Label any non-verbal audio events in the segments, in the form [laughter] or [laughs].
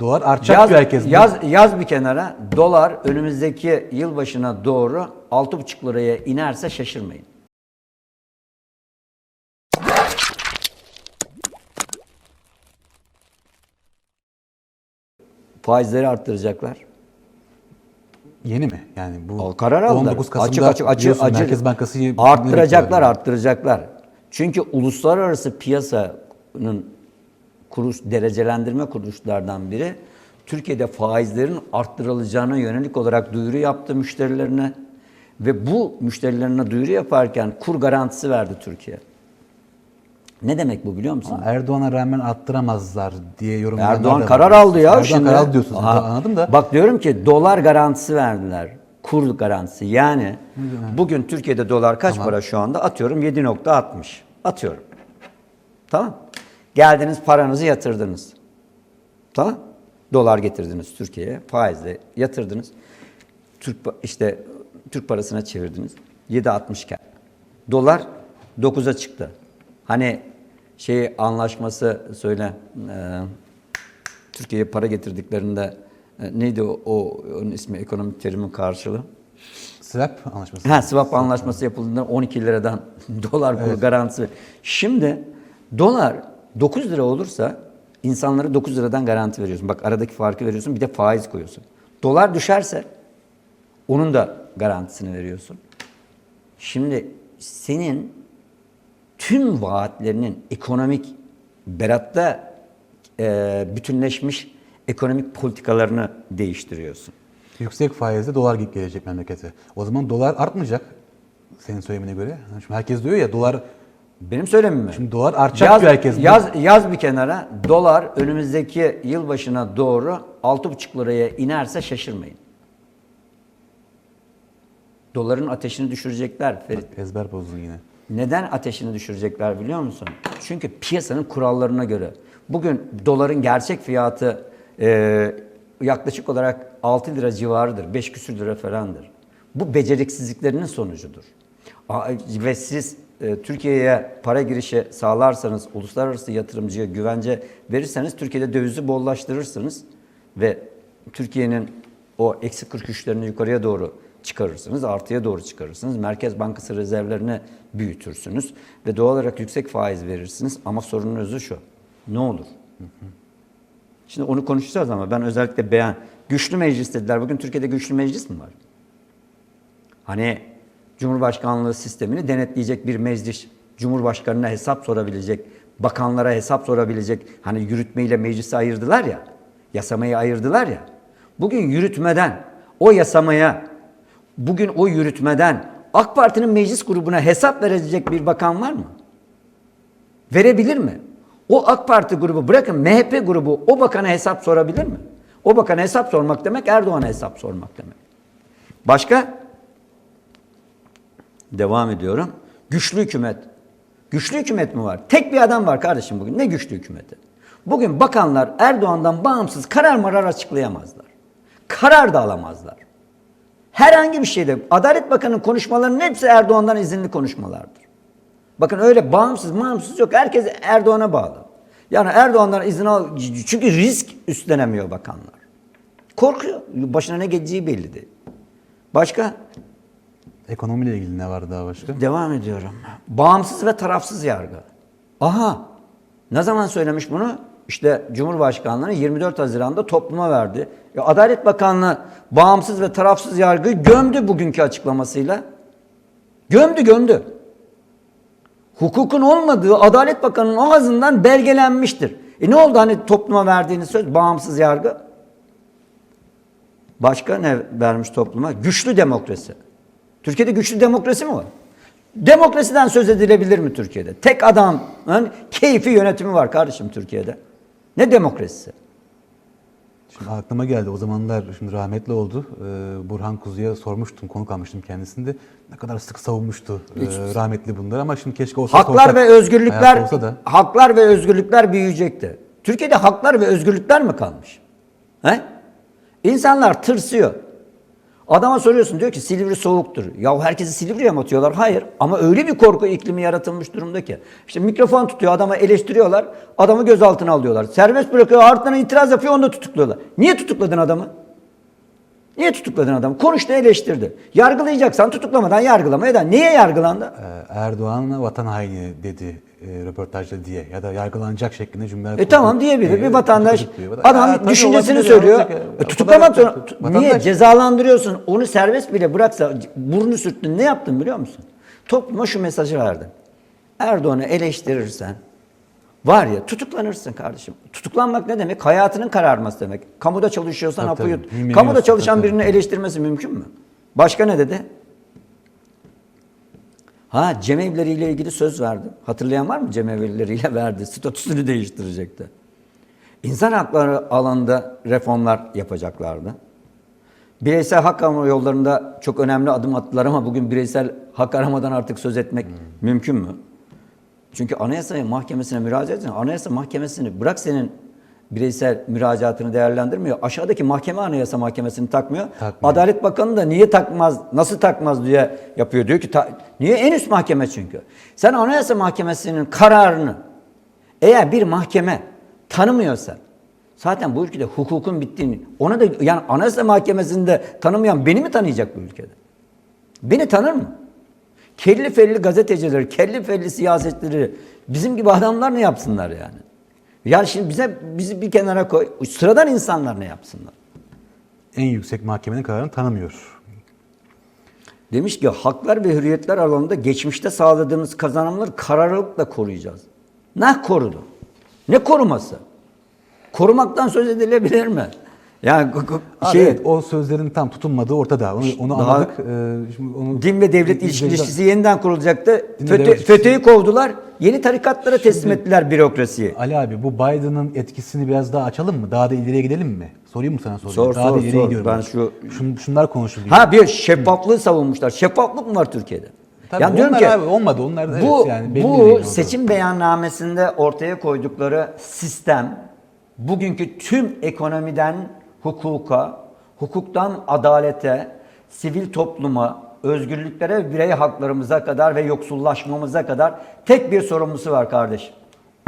Dolar artacak Yaz, diyor herkes. yaz, yaz bir kenara dolar önümüzdeki yılbaşına doğru 6,5 liraya inerse şaşırmayın. Faizleri arttıracaklar. Yeni mi? Yani bu O karar aldılar. 19 Kasım'da açık açık açık açık. Merkez Bankası arttıracaklar, arttıracaklar. Çünkü uluslararası piyasanın kuruluş derecelendirme kuruluşlardan biri Türkiye'de faizlerin arttırılacağına yönelik olarak duyuru yaptı müşterilerine ve bu müşterilerine duyuru yaparken kur garantisi verdi Türkiye. Ne demek bu biliyor musun? Erdoğan'a rağmen arttıramazlar diye yorumlayanlar da Erdoğan var. karar aldı ya Erdoğan şimdi. karar aldı. Aha. Anladım da. Bak diyorum ki dolar garantisi verdiler. Kur garantisi. Yani bugün Türkiye'de dolar kaç para şu anda? Atıyorum 7.60. Atıyorum. Tamam. Geldiniz paranızı yatırdınız. Tamam. Dolar getirdiniz Türkiye'ye. Faizle yatırdınız. Türk işte Türk parasına çevirdiniz. 7.60 iken. Dolar 9'a çıktı. Hani şey anlaşması söyle e, Türkiye'ye para getirdiklerinde e, neydi o, o onun ismi ekonomik terimin karşılığı? Swap anlaşması. Ha, swap anlaşması yapıldığında 12 liradan [laughs] dolar kuru garantisi. Şimdi dolar 9 lira olursa insanlara 9 liradan garanti veriyorsun. Bak aradaki farkı veriyorsun bir de faiz koyuyorsun. Dolar düşerse onun da garantisini veriyorsun. Şimdi senin tüm vaatlerinin ekonomik beratta e, bütünleşmiş ekonomik politikalarını değiştiriyorsun. Yüksek faizle dolar gelecek memlekete. O zaman dolar artmayacak senin söylemine göre. Şimdi herkes diyor ya dolar Benim söylemim mi? şimdi dolar artacak Yaz, diyor herkes. yaz, yaz bir kenara dolar önümüzdeki yılbaşına doğru 6,5 liraya inerse şaşırmayın. Doların ateşini düşürecekler Ferit. Ezber bozdun yine. Neden ateşini düşürecekler biliyor musun? Çünkü piyasanın kurallarına göre. Bugün doların gerçek fiyatı e, yaklaşık olarak 6 lira civarıdır. 5 küsür lira falandır. Bu beceriksizliklerinin sonucudur. Ve siz e, Türkiye'ye para girişi sağlarsanız, uluslararası yatırımcıya güvence verirseniz Türkiye'de dövizi bollaştırırsınız ve Türkiye'nin o eksi 43'lerini yukarıya doğru çıkarırsınız, artıya doğru çıkarırsınız. Merkez Bankası rezervlerini büyütürsünüz ve doğal olarak yüksek faiz verirsiniz. Ama sorunun özü şu, ne olur? Şimdi onu konuşacağız ama ben özellikle beğen... Güçlü meclis dediler. Bugün Türkiye'de güçlü meclis mi var? Hani Cumhurbaşkanlığı sistemini denetleyecek bir meclis, Cumhurbaşkanına hesap sorabilecek, bakanlara hesap sorabilecek, hani yürütmeyle meclisi ayırdılar ya, yasamayı ayırdılar ya. Bugün yürütmeden, o yasamaya, bugün o yürütmeden AK Parti'nin meclis grubuna hesap verecek bir bakan var mı? Verebilir mi? O AK Parti grubu bırakın MHP grubu o bakana hesap sorabilir mi? O bakana hesap sormak demek Erdoğan'a hesap sormak demek. Başka? Devam ediyorum. Güçlü hükümet. Güçlü hükümet mi var? Tek bir adam var kardeşim bugün. Ne güçlü hükümeti? Bugün bakanlar Erdoğan'dan bağımsız karar marar açıklayamazlar. Karar da alamazlar. Herhangi bir şeyde Adalet Bakanı'nın konuşmalarının hepsi Erdoğan'dan izinli konuşmalardır. Bakın öyle bağımsız bağımsız yok. Herkes Erdoğan'a bağlı. Yani Erdoğan'dan izin al çünkü risk üstlenemiyor bakanlar. Korkuyor. Başına ne geleceği belli değil. Başka? Ekonomiyle ilgili ne var daha başka? Devam ediyorum. Bağımsız ve tarafsız yargı. Aha. Ne zaman söylemiş bunu? İşte Cumhurbaşkanlığı 24 Haziran'da topluma verdi. E, Adalet Bakanlığı bağımsız ve tarafsız yargıyı gömdü bugünkü açıklamasıyla. Gömdü gömdü. Hukukun olmadığı Adalet Bakanı'nın ağzından belgelenmiştir. E ne oldu hani topluma verdiğiniz söz bağımsız yargı? Başka ne vermiş topluma? Güçlü demokrasi. Türkiye'de güçlü demokrasi mi var? Demokrasiden söz edilebilir mi Türkiye'de? Tek adamın keyfi yönetimi var kardeşim Türkiye'de. Ne demokrasisi? Şimdi aklıma geldi o zamanlar şimdi rahmetli oldu. Ee, Burhan Kuzu'ya sormuştum, konuk almıştım kendisinde. Ne kadar sık savunmuştu e, rahmetli bunları ama şimdi keşke olsa Haklar ve özgürlükler olsa da. haklar ve özgürlükler büyüyecekti. Türkiye'de haklar ve özgürlükler mi kalmış? He? İnsanlar tırsıyor. Adama soruyorsun diyor ki Silivri soğuktur. Ya herkesi Silivri'ye mi atıyorlar? Hayır. Ama öyle bir korku iklimi yaratılmış durumda ki. İşte mikrofon tutuyor adama eleştiriyorlar. Adamı gözaltına alıyorlar. Serbest bırakıyor ardından itiraz yapıyor onu da tutukluyorlar. Niye tutukladın adamı? Niye tutukladın adamı? Konuştu eleştirdi. Yargılayacaksan tutuklamadan yargılama eder. Niye yargılandı? Ee, Erdoğan vatan haini dedi e, röportajda diye ya da yargılanacak şeklinde cümleler E tamam diyebilir. Ee, Bir vatandaş adam tabii düşüncesini olabilir, söylüyor. olacak ya. E, tutuklamak zorunda. Niye? Vatandaş- Cezalandırıyorsun. Onu serbest bile bıraksa burnunu sürttün. Ne yaptın biliyor musun? Topluma şu mesajı verdin. Erdoğan'ı eleştirirsen var ya tutuklanırsın kardeşim. Tutuklanmak ne demek? Hayatının kararması demek. Kamuda çalışıyorsan hapı yut. Kamuda çalışan birini eleştirmesi mümkün mü? Başka ne dedi? Ha cemevleriyle ilgili söz verdi. Hatırlayan var mı cemevleriyle verdi? Statüsünü değiştirecekti. İnsan hakları alanında reformlar yapacaklardı. Bireysel hak arama yollarında çok önemli adım attılar ama bugün bireysel hak aramadan artık söz etmek mümkün mü? Çünkü Anayasa Mahkemesi'ne müracaat edin. Anayasa Mahkemesi'ni bırak senin bireysel müracaatını değerlendirmiyor. Aşağıdaki mahkeme Anayasa Mahkemesi'ni takmıyor. Takmıyor. Adalet Bakanı da niye takmaz, nasıl takmaz diye yapıyor. Diyor ki ta- niye en üst mahkeme çünkü. Sen Anayasa Mahkemesi'nin kararını eğer bir mahkeme tanımıyorsa zaten bu ülkede hukukun bittiğini ona da yani Anayasa Mahkemesi'nde tanımayan beni mi tanıyacak bu ülkede? Beni tanır mı? Kelli felli gazetecileri, kelli felli siyasetleri bizim gibi adamlar ne yapsınlar yani? Yani şimdi bize bizi bir kenara koy. Sıradan insanlar ne yapsınlar? En yüksek mahkemenin kararını tanımıyor. Demiş ki haklar ve hürriyetler alanında geçmişte sağladığımız kazanımları kararlılıkla koruyacağız. Ne korudu? Ne koruması? Korumaktan söz edilebilir mi? Yani şey evet, o sözlerin tam tutunmadığı ortada. Onu, onu Daha- anladık. Ee, şimdi onu din ve devlet ilişkisi yeniden kurulacaktı. FETÖ, FETÖ'yü kovdular. Yeni tarikatlara teslim ettiler bürokrasiyi. Ali abi bu Biden'ın etkisini biraz daha açalım mı? Daha da ileriye gidelim mi? Sorayım mı sana soruyu? Sor, daha sor, da ileriye sor. gidiyorum. Ben şu- Şun, şunlar konuşuluyor. Ha bir şeffaflığı savunmuşlar. Şeffaflık mı var Türkiye'de? Tabii yani diyorum ki abi olmadı. Onlar da bu evet yani bu seçim beyannamesinde ortaya koydukları sistem bugünkü tüm ekonomiden hukuka, hukuktan adalete, sivil topluma, özgürlüklere, birey haklarımıza kadar ve yoksullaşmamıza kadar tek bir sorumlusu var kardeşim.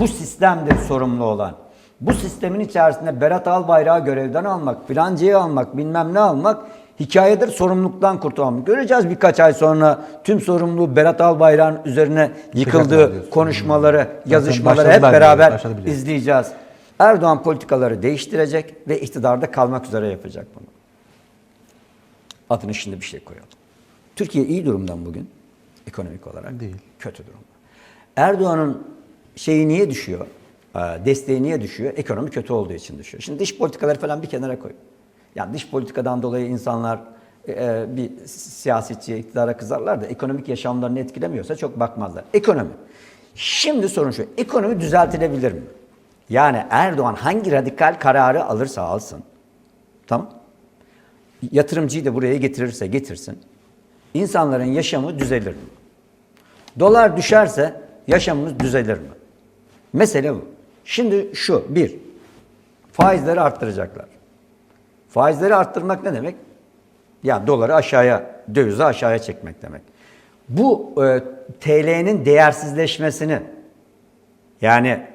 Bu sistemdir sorumlu olan. Bu sistemin içerisinde Berat Albayrak'ı görevden almak, filancayı almak, bilmem ne almak hikayedir sorumluluktan kurtulmak. Göreceğiz birkaç ay sonra tüm sorumluluğu Berat Albayrak'ın üzerine yıkıldığı konuşmaları, yazışmaları hep beraber izleyeceğiz. Erdoğan politikaları değiştirecek ve iktidarda kalmak üzere yapacak bunu. Adını şimdi bir şey koyalım. Türkiye iyi durumdan bugün ekonomik olarak. Değil. Kötü durumda. Erdoğan'ın şeyi niye düşüyor? Ee, Desteği niye düşüyor? Ekonomi kötü olduğu için düşüyor. Şimdi dış politikaları falan bir kenara koy. Yani dış politikadan dolayı insanlar e, bir siyasetçiye, iktidara kızarlar da ekonomik yaşamlarını etkilemiyorsa çok bakmazlar. Ekonomi. Şimdi sorun şu. Ekonomi düzeltilebilir mi? Yani Erdoğan hangi radikal kararı alırsa alsın. Tamam. Yatırımcıyı da buraya getirirse getirsin. İnsanların yaşamı düzelir mi? Dolar düşerse yaşamımız düzelir mi? Mesele bu. Şimdi şu, bir, faizleri arttıracaklar. Faizleri arttırmak ne demek? Ya doları aşağıya, dövizi aşağıya çekmek demek. Bu e, TL'nin değersizleşmesini, yani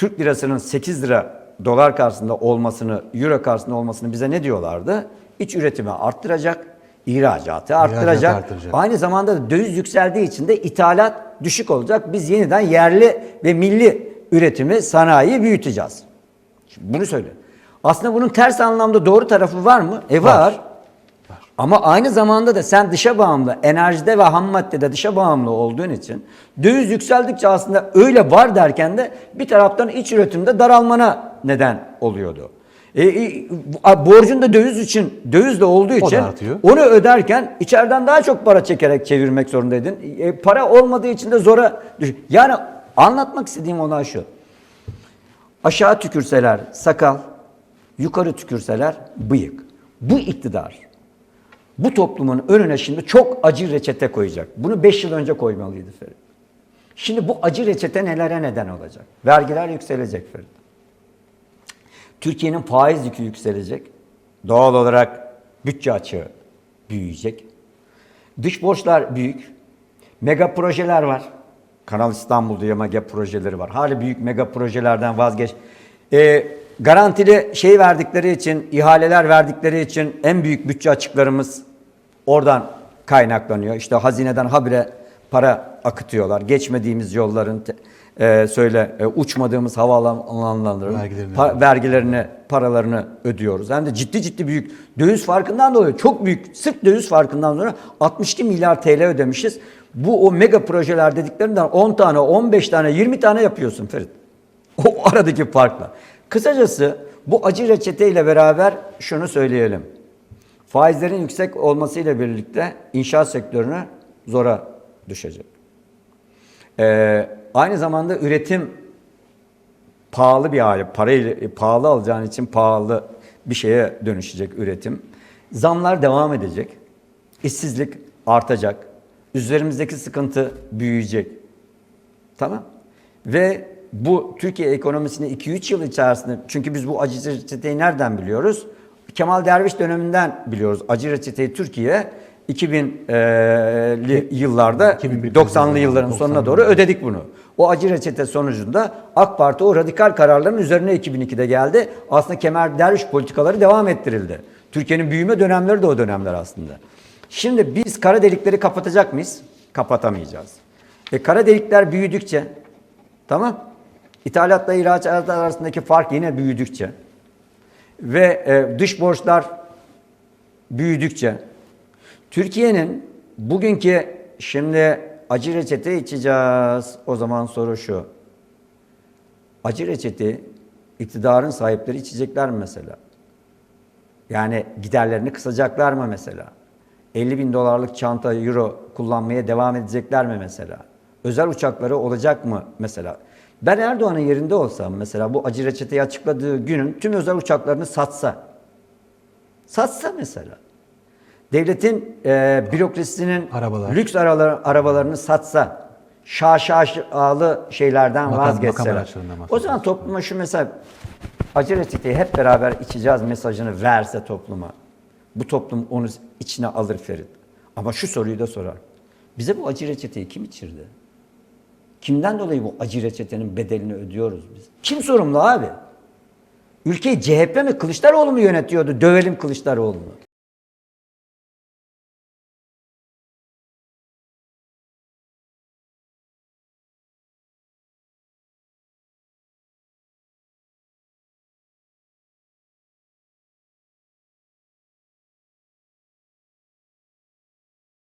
Türk lirasının 8 lira dolar karşısında olmasını, euro karşısında olmasını bize ne diyorlardı? İç üretimi arttıracak, ihracatı arttıracak. arttıracak. Aynı zamanda da döviz yükseldiği için de ithalat düşük olacak. Biz yeniden yerli ve milli üretimi, sanayiyi büyüteceğiz. Şimdi bunu söyle. Aslında bunun ters anlamda doğru tarafı var mı? E var. Var. Ama aynı zamanda da sen dışa bağımlı, enerjide ve ham maddede dışa bağımlı olduğun için döviz yükseldikçe aslında öyle var derken de bir taraftan iç üretimde daralmana neden oluyordu. E, e, borcun da döviz için dövizle olduğu O da için onu öderken içeriden daha çok para çekerek çevirmek zorundaydın. E, para olmadığı için de zora düş. Yani anlatmak istediğim olay şu. Aşağı tükürseler sakal, yukarı tükürseler bıyık. Bu iktidar bu toplumun önüne şimdi çok acı reçete koyacak. Bunu 5 yıl önce koymalıydı Ferit. Şimdi bu acı reçete nelere neden olacak? Vergiler yükselecek Ferit. Türkiye'nin faiz yükü yükselecek. Doğal olarak bütçe açığı büyüyecek. Dış borçlar büyük. Mega projeler var. Kanal İstanbul diye mega projeleri var. Hala büyük mega projelerden vazgeç. Ee, garantili şey verdikleri için, ihaleler verdikleri için en büyük bütçe açıklarımız oradan kaynaklanıyor. İşte hazineden habire para akıtıyorlar. Geçmediğimiz yolların e, söyle e, uçmadığımız havaalanlarının Vergilerini pa- vergilerini, paralarını ödüyoruz. Hem de ciddi ciddi büyük döviz farkından dolayı çok büyük, sırf döviz farkından sonra 62 milyar TL ödemişiz. Bu o mega projeler dediklerinden 10 tane, 15 tane, 20 tane yapıyorsun Ferit. O aradaki farkla. Kısacası bu acı reçeteyle beraber şunu söyleyelim. Faizlerin yüksek olmasıyla birlikte inşaat sektörünü zora düşecek. Ee, aynı zamanda üretim pahalı bir hale, parayı pahalı alacağın için pahalı bir şeye dönüşecek üretim. Zamlar devam edecek. İşsizlik artacak. Üzerimizdeki sıkıntı büyüyecek. Tamam. Ve bu Türkiye ekonomisini 2-3 yıl içerisinde çünkü biz bu acı reçeteyi nereden biliyoruz? Kemal Derviş döneminden biliyoruz. Acı reçeteyi Türkiye 2000'li yıllarda 2001 90'lı yılların sonuna doğru ödedik bunu. O acı reçete sonucunda AK Parti o radikal kararların üzerine 2002'de geldi. Aslında Kemal Derviş politikaları devam ettirildi. Türkiye'nin büyüme dönemleri de o dönemler aslında. Şimdi biz kara delikleri kapatacak mıyız? Kapatamayacağız. E kara delikler büyüdükçe tamam İthalatla ihracat arasındaki fark yine büyüdükçe ve e, dış borçlar büyüdükçe Türkiye'nin bugünkü şimdi acı reçete içeceğiz. O zaman soru şu. Acı reçete iktidarın sahipleri içecekler mi mesela? Yani giderlerini kısacaklar mı mesela? 50 bin dolarlık çanta, euro kullanmaya devam edecekler mi mesela? Özel uçakları olacak mı mesela? Ben Erdoğan'ın yerinde olsam mesela bu acı reçeteyi açıkladığı günün tüm özel uçaklarını satsa. Satsa mesela. Devletin e, bürokrasisinin Arabalar. lüks aralar, arabalarını satsa. Şaşalı şeylerden makam vazgeçseler. O zaman topluma şu mesela acı reçeteyi hep beraber içeceğiz mesajını verse topluma. Bu toplum onu içine alır Ferit. Ama şu soruyu da sorar. Bize bu acı reçeteyi kim içirdi? Kimden dolayı bu acı reçetenin bedelini ödüyoruz biz? Kim sorumlu abi? Ülkeyi CHP mi Kılıçdaroğlu mu yönetiyordu? Dövelim Kılıçdaroğlu'nu.